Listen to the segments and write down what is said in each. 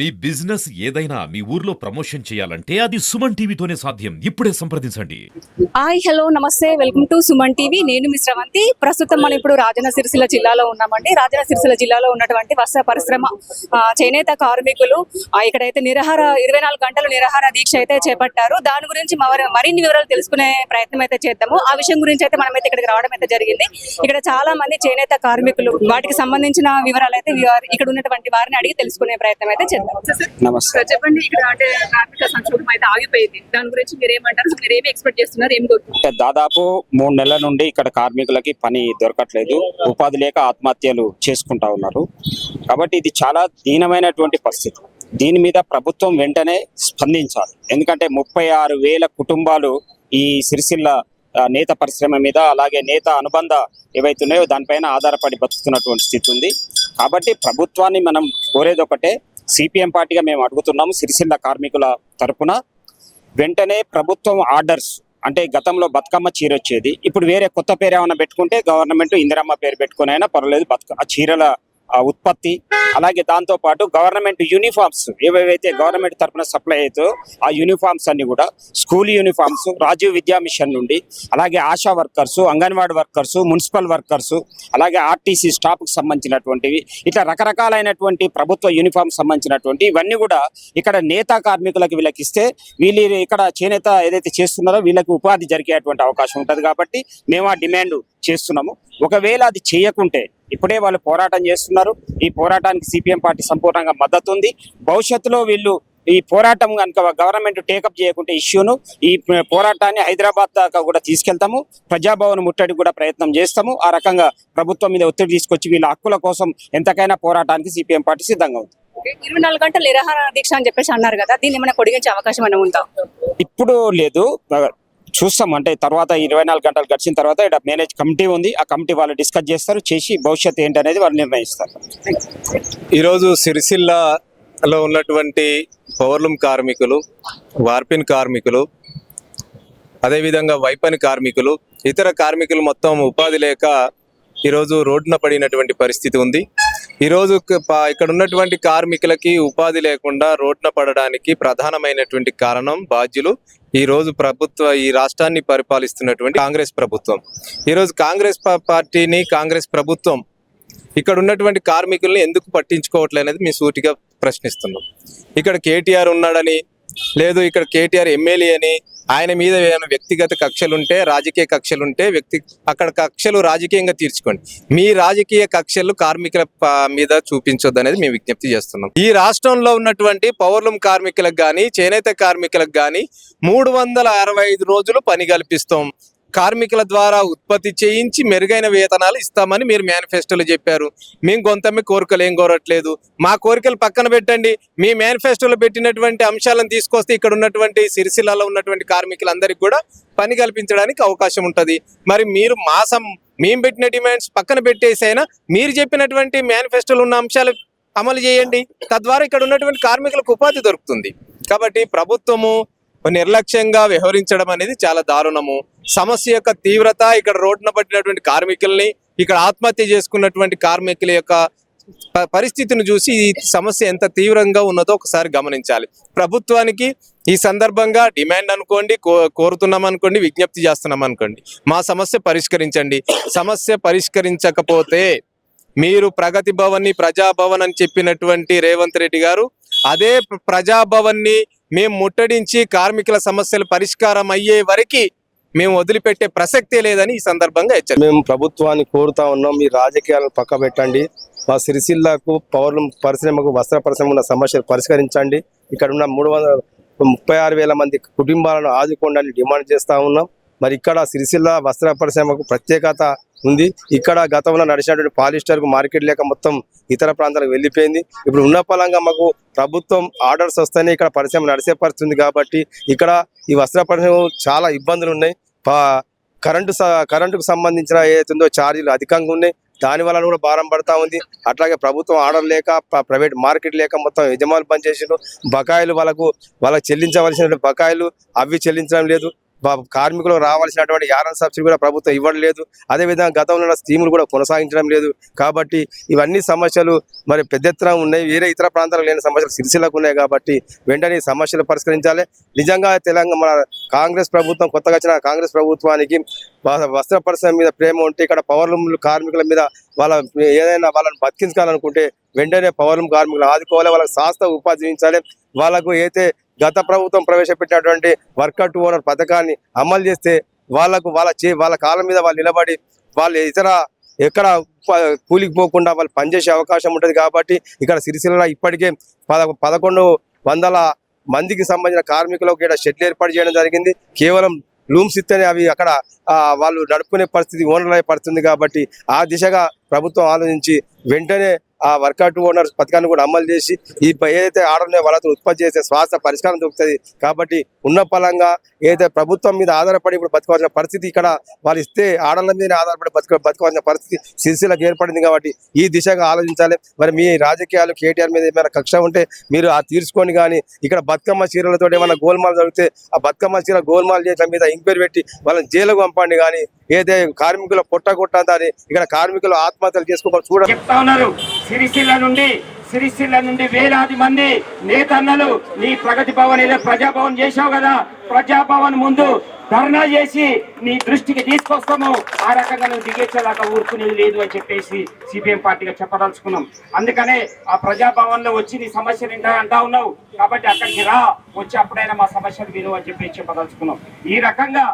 మీ business ఏదైనా మీ ఊర్లో promotion చేయాలంటే అది సుమన్ టీవీతోనే సాధ్యం. ఇప్పుడే సంప్రదించండి. హాయ్ హలో నమస్తే. Welcome to Suman TV. నేను మిస్ రవంతి ప్రస్తుతం మనం ఇప్పుడు రాజన్న సిరిసిల్ల జిల్లాలో ఉన్నామండి. రాజన్న సిరిసిల్ల జిల్లాలో ఉన్నటువంటి వస్త్ర పరిశ్రమ చేనేత కార్మికులు ఇక్కడైతే నిరహార ఇరవై నాలుగు గంటలు నిరహార దీక్ష అయితే చేపట్టారు. దాని గురించి మరిన్ని వివరాలు తెలుసుకునే ప్రయత్నం అయితే చేద్దాము. ఆ విషయం గురించి అయితే మనం అయితే ఇక్కడికి రావడం అయితే జరిగింది. ఇక్కడ చాలా మంది చేనేత కార్మికులు వాటికి సంబంధించిన వివరాలు అయితే ఇక్కడ ఉన్నటువంటి వారిని అడిగి తెలుసుకునే ప్రయత్నం అయితే చేద్దాం. నమస్తే చెప్పండి ఇక్కడ అంటే కార్మిక సంక్షోభం అయితే ఆగిపోయింది. దాని గురించి మీరు ఏమంటారు? మీరు ఏమి ఎక్స్పెక్ట్ చేస్తున్నారు? ఏం అంటే దాదాపు మూడు నెలల నుండి ఇక్కడ కార్మికులకి పని దొరకట్లేదు. ఉపాధి లేక ఆత్మహత్యలు చేసుకుంటా ఉన్నారు. కాబట్టి ఇది చాలా దీనమైనటువంటి పరిస్థితి. దీని మీద ప్రభుత్వం వెంటనే స్పందించాలి. ఎందుకంటే ముప్పై ఆరు వేల కుటుంబాలు ఈ సిరిసిల్ల నేత పరిశ్రమ మీద అలాగే నేత అనుబంధ ఏవైతే ఉన్నాయో దానిపైన ఆధారపడి బతుకుతున్నటువంటి స్థితి ఉంది. కాబట్టి ప్రభుత్వాన్ని మనం కోరేది ఒకటే సిపిఎం పార్టీగా మేము అడుగుతున్నాము సిరిసిల్ల కార్మికుల తరపున. వెంటనే ప్రభుత్వం ఆర్డర్స్ అంటే గతంలో బతుకమ్మ చీర వచ్చేది. ఇప్పుడు వేరే కొత్త పేరు ఏమైనా పెట్టుకుంటే గవర్నమెంట్ ఇందిరమ్మ పేరు పెట్టుకునైనా పర్వాలేదు బతుక ఆ చీరల ఉత్పత్తి అలాగే దాంతో పాటు గవర్నమెంట్ యూనిఫామ్స్ ఏవేవైతే గవర్నమెంట్ తరఫున సప్లై అవుతాయో ఆ యూనిఫామ్స్ అన్ని కూడా స్కూల్ యూనిఫామ్స్ రాజీవ్ విద్యా మిషన్ నుండి అలాగే Asha workers Anganwadi workers municipal workers అలాగే ఆర్టీసీ స్టాఫ్కి సంబంధించినటువంటివి ఇట్లా రకరకాలైనటువంటి ప్రభుత్వ యూనిఫామ్ సంబంధించినటువంటి ఇవన్నీ కూడా ఇక్కడ నేతా కార్మికులకు వీళ్ళకి ఇస్తే వీళ్ళు ఇక్కడ చేనేత ఏదైతే చేస్తున్నారో వీళ్ళకి ఉపాధి జరిగేటువంటి అవకాశం ఉంటుంది కాబట్టి మేము ఆ డిమాండ్ చేస్తున్నాము. ఒకవేళ అది చేయకుంటే ఇప్పుడే వాళ్ళు పోరాటం చేస్తున్నారు. ఈ పోరాటానికి సిపిఎం పార్టీ సంపూర్ణంగా మద్దతు ఉంది. భవిష్యత్తులో వీళ్ళు ఈ పోరాటం కనుక గవర్నమెంట్ టేకప్ చేయకుంటే ఇష్యూను ఈ పోరాటాన్ని హైదరాబాద్ దాకా కూడా తీసుకెళ్తాము. ప్రజాభవన్ ముట్టడి కూడా ప్రయత్నం చేస్తాము. ఆ రకంగా ప్రభుత్వం మీద ఒత్తిడి తీసుకొచ్చి వీళ్ళ హక్కుల కోసం ఎంతకైనా పోరాటానికి సిపిఎం పార్టీ సిద్ధంగా ఉంది. ఇరవై నాలుగు గంటలు నిరాహార దీక్ష అని చెప్పేసి అన్నారు కదా దీన్ని ఏమైనా పొడిగించే అవకాశం ఏమైనా ఉందా? ఇప్పుడు లేదు. చూస్తాం. అంటే తర్వాత ఇరవై నాలుగు గంటలు గడిచిన తర్వాత ఇక్కడ మేనేజ్ కమిటీ ఉంది. ఆ కమిటీ వాళ్ళు డిస్కస్ చేస్తారు చేసి భవిష్యత్తు ఏంటనేది వాళ్ళు నిర్ణయిస్తారు. ఈరోజు సిరిసిల్లలో ఉన్నటువంటి పవర్లూమ్ కార్మికులు వార్పిన్ కార్మికులు అదేవిధంగా వైపని కార్మికులు ఇతర కార్మికులు మొత్తం ఉపాధి లేక ఈరోజు రోడ్డున పడినటువంటి పరిస్థితి ఉంది. ఈరోజు ఇక్కడ ఉన్నటువంటి కార్మికులకి ఉపాధి లేకుండా రోడ్డున పడడానికి ప్రధానమైనటువంటి కారణం బాధ్యులు ఈ రోజు ప్రభుత్వ ఈ రాష్ట్రాన్ని పరిపాలిస్తున్నటువంటి కాంగ్రెస్ ప్రభుత్వం. ఈరోజు కాంగ్రెస్ పార్టీని కాంగ్రెస్ ప్రభుత్వం ఇక్కడ ఉన్నటువంటి కార్మికుల్ని ఎందుకు పట్టించుకోవట్లే అనేది సూటిగా ప్రశ్నిస్తున్నాం. ఇక్కడ కేటీఆర్ ఉన్నాడని లేదు ఇక్కడ కేటీఆర్ ఎమ్మెల్యే అని ఆయన మీద ఏమైనా వ్యక్తిగత కక్షలుంటే రాజకీయ కక్షలుంటే వ్యక్తి అక్కడ కక్షలు రాజకీయంగా తీర్చుకోండి. మీ రాజకీయ కక్షలు కార్మికుల మీద చూపించొద్దు అనేది మేము విజ్ఞప్తి చేస్తున్నాం. ఈ రాష్ట్రంలో ఉన్నటువంటి పౌర్లం కార్మికులకు కానీ చేనేత కార్మికులకు కానీ మూడు వందల అరవై ఐదు రోజులు పని కల్పిస్తాం. కార్మికుల ద్వారా ఉత్పత్తి చేయించి మెరుగైన వేతనాలు ఇస్తామని మీరు మేనిఫెస్టోలో చెప్పారు. మేము కొంతమే కోరికలు ఏం కోరట్లేదు. మా కోరికలు పక్కన పెట్టండి. మీ మేనిఫెస్టోలో పెట్టినటువంటి అంశాలను తీసుకొస్తే ఇక్కడ ఉన్నటువంటి సిరిసిల్లలో ఉన్నటువంటి కార్మికులందరికీ కూడా పని కల్పించడానికి అవకాశం ఉంటుంది. మరి మీరు మాసం మేము పెట్టిన డిమాండ్స్ పక్కన పెట్టేసైనా మీరు చెప్పినటువంటి మేనిఫెస్టోలో ఉన్న అంశాలు అమలు చేయండి. తద్వారా ఇక్కడ ఉన్నటువంటి కార్మికులకు ఉపాధి దొరుకుతుంది. కాబట్టి ప్రభుత్వము నిర్లక్ష్యంగా వ్యవహరించడం అనేది చాలా దారుణము. సమస్య యొక్క తీవ్రత ఇక్కడ రోడ్డున పట్టినటువంటి కార్మికుల్ని ఇక్కడ ఆత్మహత్య చేసుకున్నటువంటి కార్మికుల యొక్క పరిస్థితిని చూసి ఈ సమస్య ఎంత తీవ్రంగా ఉన్నదో ఒకసారి గమనించాలి. ప్రభుత్వానికి ఈ సందర్భంగా డిమాండ్ అనుకోండి కో- కోరుతున్నాం అనుకోండి విజ్ఞప్తి చేస్తున్నాం అనుకోండి మా సమస్య పరిష్కరించండి. సమస్య పరిష్కరించకపోతే మీరు ప్రగతి భవన్ని ప్రజాభవన్ అని చెప్పినటువంటి రేవంత్ రెడ్డి గారు అదే ప్రజాభవన్ని మేము ముట్టడించి కార్మికుల సమస్యలు పరిష్కారం అయ్యే వరకు మేము వదిలిపెట్టే ప్రసక్తే లేదని ఈ సందర్భంగా హెచ్చరి మేము ప్రభుత్వాన్ని కోరుతా ఉన్నాం. మీ రాజకీయాలను పక్క పెట్టండి. మా సిరిసిల్లాకు పౌరుల పరిశ్రమకు వస్త్ర పరిశ్రమ ఉన్న సమస్యలు పరిష్కరించండి. ఇక్కడ ఉన్న మూడు వందల ముప్పై ఆరు వేల మంది కుటుంబాలను ఆదుకోండి డిమాండ్ చేస్తా ఉన్నాం. మరి ఇక్కడ సిరిసిల్ల వస్త్ర పరిశ్రమకు ప్రత్యేకత ఉంది. ఇక్కడ గతంలో నడిచినటువంటి పాలిస్టర్కు మార్కెట్ లేక మొత్తం ఇతర ప్రాంతాలకు వెళ్ళిపోయింది. ఇప్పుడు ఉన్న పలంగా మాకు ప్రభుత్వం ఆర్డర్స్ వస్తేనే ఇక్కడ పరిశ్రమ నడిచే పరిస్థితుంది కాబట్టి ఇక్కడ ఈ వస్త్ర పరిశ్రమ చాలా ఇబ్బందులు ఉన్నాయి. పా- కరెంటు స- కరెంటుకు సంబంధించిన ఏదైతుందో ఛార్జీలు అధికంగా ఉన్నాయి. దాని వలన కూడా భారం పడతా ఉంది. అట్లాగే ప్రభుత్వం ఆర్డర్ లేక ప్రైవేట్ మార్కెట్ లేక మొత్తం యజమానులు పనిచేసిన బకాయిలు వాళ్ళకు వాళ్ళకి చెల్లించవలసిన బకాయిలు అవి చెల్లించడం లేదు. కార్మికులకు రావాల్సినటువంటి యారన్ సబ్సిడీ కూడా ప్రభుత్వం ఇవ్వడం లేదు అదేవిధంగా గతంలో ఉన్న స్కీములు కూడా కొనసాగించడం లేదు. కాబట్టి ఇవన్నీ సమస్యలు మరి పెద్ద ఎత్తున ఉన్నాయి. వేరే ఇతర ప్రాంతాలకు లేని సమస్యలు సిరిసిలకు ఉన్నాయి కాబట్టి వెంటనే సమస్యలు పరిష్కరించాలి. నిజంగా తెలంగాణ మన కాంగ్రెస్ ప్రభుత్వం కొత్తగా వచ్చిన కాంగ్రెస్ ప్రభుత్వానికి వస్త్ర పరిశ్రమ మీద ప్రేమ ఉంటే ఇక్కడ పవర్లూమ్ కార్మికుల మీద వాళ్ళ ఏదైనా వాళ్ళని బతికించాలనుకుంటే వెంటనే పవర్లూమ్ కార్మికులు ఆదుకోవాలి. వాళ్ళకి శాస్త్ర ఉపాధి వాళ్ళకు అయితే గత ప్రభుత్వం ప్రవేశపెట్టినటువంటి వర్కౌట్ ఓనర్ పథకాన్ని అమలు చేస్తే వాళ్ళకు వాళ్ళ చే వాళ్ళ కాళ్ళ మీద వాళ్ళు నిలబడి వాళ్ళు ఇతర ఎక్కడ కూలికి పోకుండా వాళ్ళు పనిచేసే అవకాశం ఉంటుంది కాబట్టి ఇక్కడ సిరిసిల్ల ఇప్పటికే పద పదకొండు వందల మందికి సంబంధించిన కార్మికులకు ఇక్కడ షెడ్లు ఏర్పాటు చేయడం జరిగింది. కేవలం లూమ్స్ ఇస్తేనే అవి అక్కడ వాళ్ళు నడుపుకునే పరిస్థితి ఓనర్లు పడుతుంది కాబట్టి ఆ దిశగా ప్రభుత్వం ఆలోచించి వెంటనే ఆ వర్కౌట్ ఓనర్స్ ఓనర్ పథకాన్ని కూడా అమలు చేసి ఈ ఏదైతే ఆడనే వాళ్ళతో ఉత్పత్తి చేసే శ్వాస పరిష్కారం దొరుకుతుంది కాబట్టి ఉన్న పలంగా ఏదైతే ప్రభుత్వం మీద ఆధారపడి ఇప్పుడు బతకవలసిన పరిస్థితి ఇక్కడ వాళ్ళు ఇస్తే ఆడల మీద ఆధారపడి బతుక బతకవలసిన పరిస్థితి సిరిసిలకు ఏర్పడింది కాబట్టి ఈ దిశగా ఆలోచించాలి. మరి మీ రాజకీయాలు కేటీఆర్ మీద ఏమైనా కక్ష ఉంటే మీరు ఆ తీర్చుకొని కానీ ఇక్కడ బతుకమ్మ చీరలతో ఏమైనా గోల్మాల్ జరిగితే ఆ బతుకమ్మ చీర గోల్మాల్ చేయడం మీద ఎంక్వైరీ పెట్టి వాళ్ళని జైలుకు పంపండి కానీ ఏదైతే కార్మికుల పొట్ట కొట్టదని ఇక్కడ కార్మికులు ఆత్మహత్యలు చేసుకోవాలి చూడ సిరిసిల్ల నుండి సిరిసిల్ల నుండి వేలాది మంది నేతన్నలు నీ ప్రగతి భవన్ ఏదో ప్రజాభవన్ చేశావు కదా ప్రజాభవన్ ముందు ధర్నా చేసి నీ దృష్టికి తీసుకొస్తాము. ఆ రకంగా నువ్వు దిగేసేదాకా ఊరుకునేది లేదు అని చెప్పేసి సిపిఎం పార్టీగా చెప్పదలుచుకున్నాం. అందుకనే ఆ ప్రజాభవన్లో వచ్చి నీ సమస్యలు ఏంటో అంటా ఉన్నావు. కాబట్టి అక్కడికి రా వచ్చి అప్పుడైనా మా సమస్యలు విను అని చెప్పి చెప్పదలుచుకున్నాం. ఈ రకంగా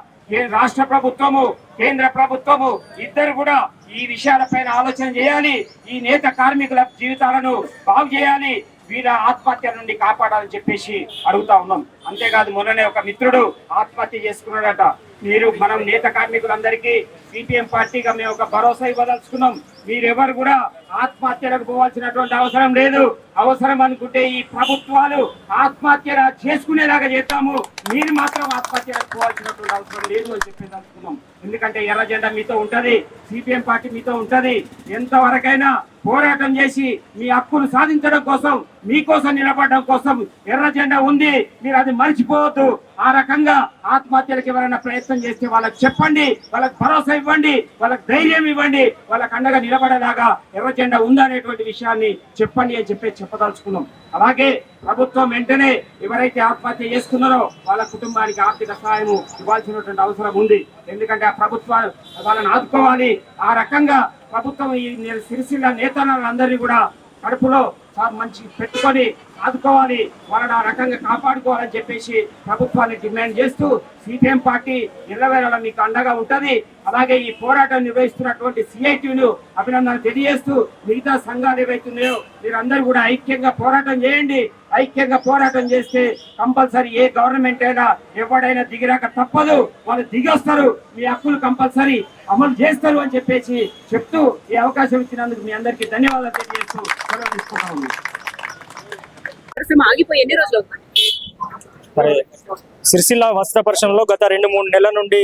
రాష్ట్ర ప్రభుత్వము కేంద్ర ప్రభుత్వము ఇద్దరు కూడా ఈ విషయాలపైన ఆలోచన చేయాలి. ఈ నేత కార్మికుల జీవితాలను బాగు చేయాలి. వీళ్ళ ఆత్మహత్య నుండి కాపాడాలని చెప్పేసి అడుగుతా ఉన్నాం. అంతేకాదు మొన్ననే ఒక మిత్రుడు ఆత్మహత్య చేసుకున్నాడట. మీరు మనం నేత కార్మికులందరికీ సిపిఎం పార్టీగా మేము ఒక భరోసా ఇవ్వదలుచుకున్నాం. మీరెవరు కూడా ఆత్మహత్యలకు పోవాల్సినటువంటి అవసరం లేదు. అవసరం అనుకుంటే ఈ ప్రభుత్వాలు ఆత్మహత్య చేసుకునేలాగా చేస్తాము. మీరు మాత్రం ఆత్మహత్యలకు పోవాల్సినటువంటి అవసరం లేదు అని చెప్పేదలుచుకున్నాం ఎందుకంటే ఎర్ర జెండా మీతో ఉంటుంది. సిపిఎం పార్టీ మీతో ఉంటుంది. ఎంతవరకైనా పోరాటం చేసి మీ హక్కును సాధించడం కోసం మీకోసం నిలబడడం కోసం ఎర్ర జెండా ఉంది. మీరు అది మర్చిపోవద్దు. ఆ రకంగా ఆత్మహత్యలకు ఎవరైనా ప్రయత్నం చేస్తే వాళ్ళకి చెప్పండి. వాళ్ళకి భరోసా ఇవ్వండి వాళ్ళకి ధైర్యం ఇవ్వండి వాళ్ళకి అండగా నిలబడేలాగా ఎర్ర జెండా ఉందనేటువంటి విషయాన్ని చెప్పండి అని చెప్పి చెప్పదలుచుకున్నాం. అలాగే ప్రభుత్వం వెంటనే ఎవరైతే ఆత్మహత్య చేసుకున్నారో వాళ్ళ కుటుంబానికి ఆర్థిక సహాయం ఇవ్వాల్సినటువంటి అవసరం ఉంది. ఎందుకంటే ఆ ప్రభుత్వాలు వాళ్ళని ఆదుకోవాలి. ఆ రకంగా ప్రభుత్వం ఈ సిరిసిల్ల నేతలందరినీ కూడా కడుపులో మంచి పెట్టుకొని ఆదుకోవాలి వాళ్ళని ఆ రకంగా కాపాడుకోవాలని చెప్పేసి ప్రభుత్వాన్ని డిమాండ్ చేస్తూ సిపిఎం పార్టీ ఇళ్ళవేళ మీకు అండగా ఉంటుంది. అలాగే ఈ పోరాటం నిర్వహిస్తున్నటువంటి సిఐటిను అభినందన తెలియజేస్తూ మిగతా సంఘాలు ఏవైతున్నాయో మీరందరూ కూడా ఐక్యంగా పోరాటం చేయండి. ఐక్యంగా పోరాటం చేస్తే కంపల్సరీ ఏ గవర్నమెంట్ అయినా ఎవడైనా దిగిరాక తప్పదు. వాళ్ళు దిగొస్తారు. మీ హక్కులు కంపల్సరీ అమలు చేస్తారు అని చెప్పేసి చెప్తూ ఈ అవకాశం ఇచ్చినందుకు మీ అందరికీ ధన్యవాదాలు తెలియజేస్తూ సెలవు తీసుకుంటా ఉన్నాను. పరిశ్రమ ఆగిపోయి ఎన్ని రోజులు అవుతుంది? మరి సిరిసిల్ల వస్త్ర పరిశ్రమలో గత రెండు మూడు నెలల నుండి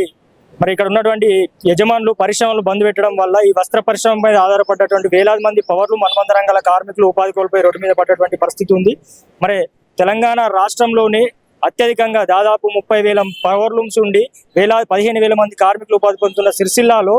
మరి ఇక్కడ ఉన్నటువంటి యజమానులు పరిశ్రమలు బంద్ పెట్టడం వల్ల ఈ వస్త్ర పరిశ్రమ మీద ఆధారపడ్డటువంటి వేలాది మంది పవర్లు మన్మంద రంగాల కార్మికులు ఉపాధి కోల్పోయి రోడ్డు మీద పడ్డటువంటి పరిస్థితి ఉంది. మరి తెలంగాణ రాష్ట్రంలోని అత్యధికంగా దాదాపు ముప్పై వేల పవర్ లూమ్స్ ఉండి వేలాది పదిహేను వేల మంది కార్మికులు ఉపాధి పొందుతున్న సిరిసిల్లాలో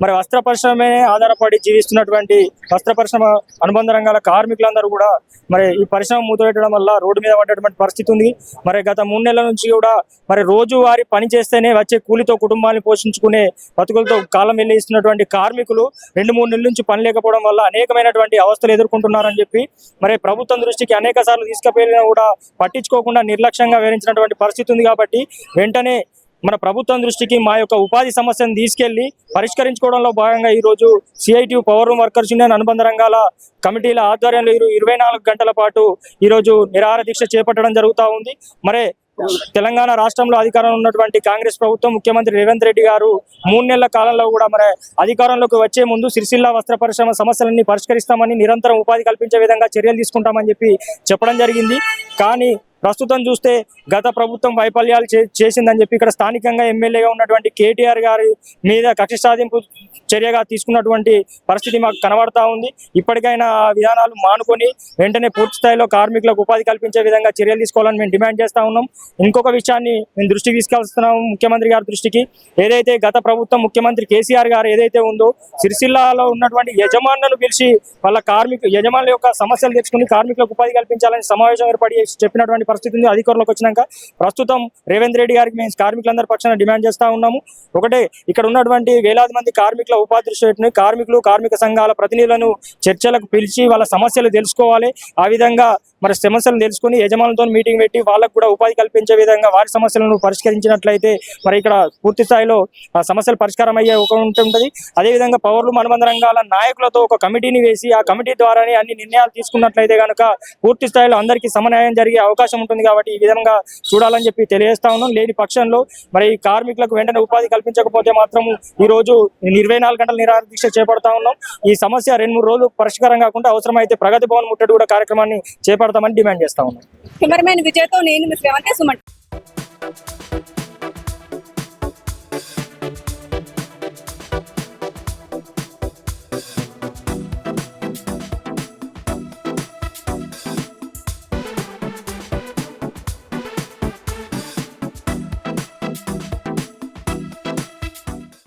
మరి వస్త్ర పరిశ్రమే ఆధారపడి జీవిస్తున్నటువంటి వస్త్ర పరిశ్రమ అనుబంధ రంగాల కార్మికులందరూ కూడా మరి ఈ పరిశ్రమ మూతపెట్టడం వల్ల రోడ్డు మీద పడ్డటువంటి పరిస్థితి ఉంది. మరి గత మూడు నెలల నుంచి కూడా మరి రోజువారీ పని చేస్తేనే వచ్చే కూలితో కుటుంబాన్ని పోషించుకునే బతుకులతో కాలం వెళ్ళిస్తున్నటువంటి కార్మికులు రెండు మూడు నెలల నుంచి పని లేకపోవడం వల్ల అనేకమైనటువంటి అవస్థలు ఎదుర్కొంటున్నారని చెప్పి మరి ప్రభుత్వం దృష్టికి అనేక సార్లు తీసుకుపోయినా కూడా పట్టించుకోకుండా నిర్లక్ష్యంగా వివరించినటువంటి పరిస్థితి ఉంది కాబట్టి వెంటనే మన ప్రభుత్వం దృష్టికి మా యొక్క ఉపాధి సమస్యను తీసుకెళ్ళి పరిష్కరించుకోవడంలో భాగంగా ఈ రోజు CIT power room workers union అనుబంధ రంగాల కమిటీల ఆధ్వర్యంలో ఇరు- ఇరవై నాలుగు గంటల పాటు ఈ రోజు నిరాహార దీక్ష చేపట్టడం జరుగుతూ ఉంది. మరి తెలంగాణ రాష్ట్రంలో అధికారంలో ఉన్నటువంటి కాంగ్రెస్ ప్రభుత్వం ముఖ్యమంత్రి రేవంత్ రెడ్డి గారు మూడు నెలల కాలంలో కూడా మరి అధికారంలోకి వచ్చే ముందు సిరిసిల్ల వస్త్ర పరిశ్రమ సమస్యలన్నీ పరిష్కరిస్తామని నిరంతరం ఉపాధి కల్పించే విధంగా చర్యలు తీసుకుంటామని చెప్పి చెప్పడం జరిగింది. కానీ ప్రస్తుతం చూస్తే గత ప్రభుత్వం వైఫల్యాలు చే- చేసిందని చెప్పి ఇక్కడ స్థానికంగా ఎమ్మెల్యేగా ఉన్నటువంటి కేటీఆర్ గారి మీద కక్ష సాధింపు చర్యగా తీసుకున్నటువంటి పరిస్థితి మాకు కనబడతా ఉంది. ఇప్పటికైనా విధానాలు మానుకొని వెంటనే పూర్తి స్థాయిలో కార్మికులకు ఉపాధి కల్పించే విధంగా చర్యలు తీసుకోవాలని మేము డిమాండ్ చేస్తా ఉన్నాం. ఇంకొక విషయాన్ని మేము దృష్టికి తీసుకెళ్తున్నాము ముఖ్యమంత్రి గారి దృష్టికి. ఏదైతే గత ప్రభుత్వం ముఖ్యమంత్రి కేసీఆర్ గారు ఏదైతే ఉందో సిరిసిల్లాలో ఉన్నటువంటి యజమానులను పిలిచి వాళ్ళ కార్మిక యజమానుల యొక్క సమస్యలు తెచ్చుకుని కార్మికులకు ఉపాధి కల్పించాలని సమావేశం ఏర్పడి చెప్పినటువంటి పరిస్థితి ఉంది. అధికారులకు వచ్చినాక ప్రస్తుతం రేవంత్ రెడ్డి గారికి మేము కార్మికులందరి పక్షాన డిమాండ్ చేస్తా ఉన్నాము. ఒకటే ఇక్కడ ఉన్నటువంటి వేలాది మంది కార్మికుల ఉపాధి దృష్టి కార్మికులు కార్మిక సంఘాల ప్రతినిధులను చర్చలకు పిలిచి వాళ్ళ సమస్యలు తెలుసుకోవాలి. ఆ విధంగా మరి సమస్యలను తెలుసుకుని యజమానులతో మీటింగ్ పెట్టి వాళ్ళకు కూడా ఉపాధి కల్పించే విధంగా వారి సమస్యలను పరిష్కరించినట్లయితే మరి ఇక్కడ పూర్తి స్థాయిలో సమస్యలు పరిష్కారం అయ్యే ఒక ఉంటుంది అదేవిధంగా పౌరులు అనుబంధ రంగాల నాయకులతో ఒక కమిటీని వేసి ఆ కమిటీ ద్వారానే అన్ని నిర్ణయాలు తీసుకున్నట్లయితే కనుక పూర్తి స్థాయిలో అందరికీ సమన్వయం జరిగే అవకాశం ఉంటుంది కాబట్టి ఈ విధంగా చూడాలని చెప్పి తెలియజేస్తా ఉన్నాం. లేని పక్షంలో మరి ఈ కార్మికులకు వెంటనే ఉపాధి కల్పించకపోతే మాత్రం ఈ రోజు ఇరవై నాలుగు గంటల నిరాహార దీక్ష చేపడతా ఉన్నాం. ఈ సమస్య రెండు మూడు రోజులు పరిష్కారం కాకుండా అవసరమైతే ప్రగతి భవన్ ముట్టడి కూడా కార్యక్రమాన్ని చేపడతామని డిమాండ్ చేస్తా ఉన్నాం. కెమెరామెన్ విజయ్తో నేను మిస్ రేవంతి సుమన్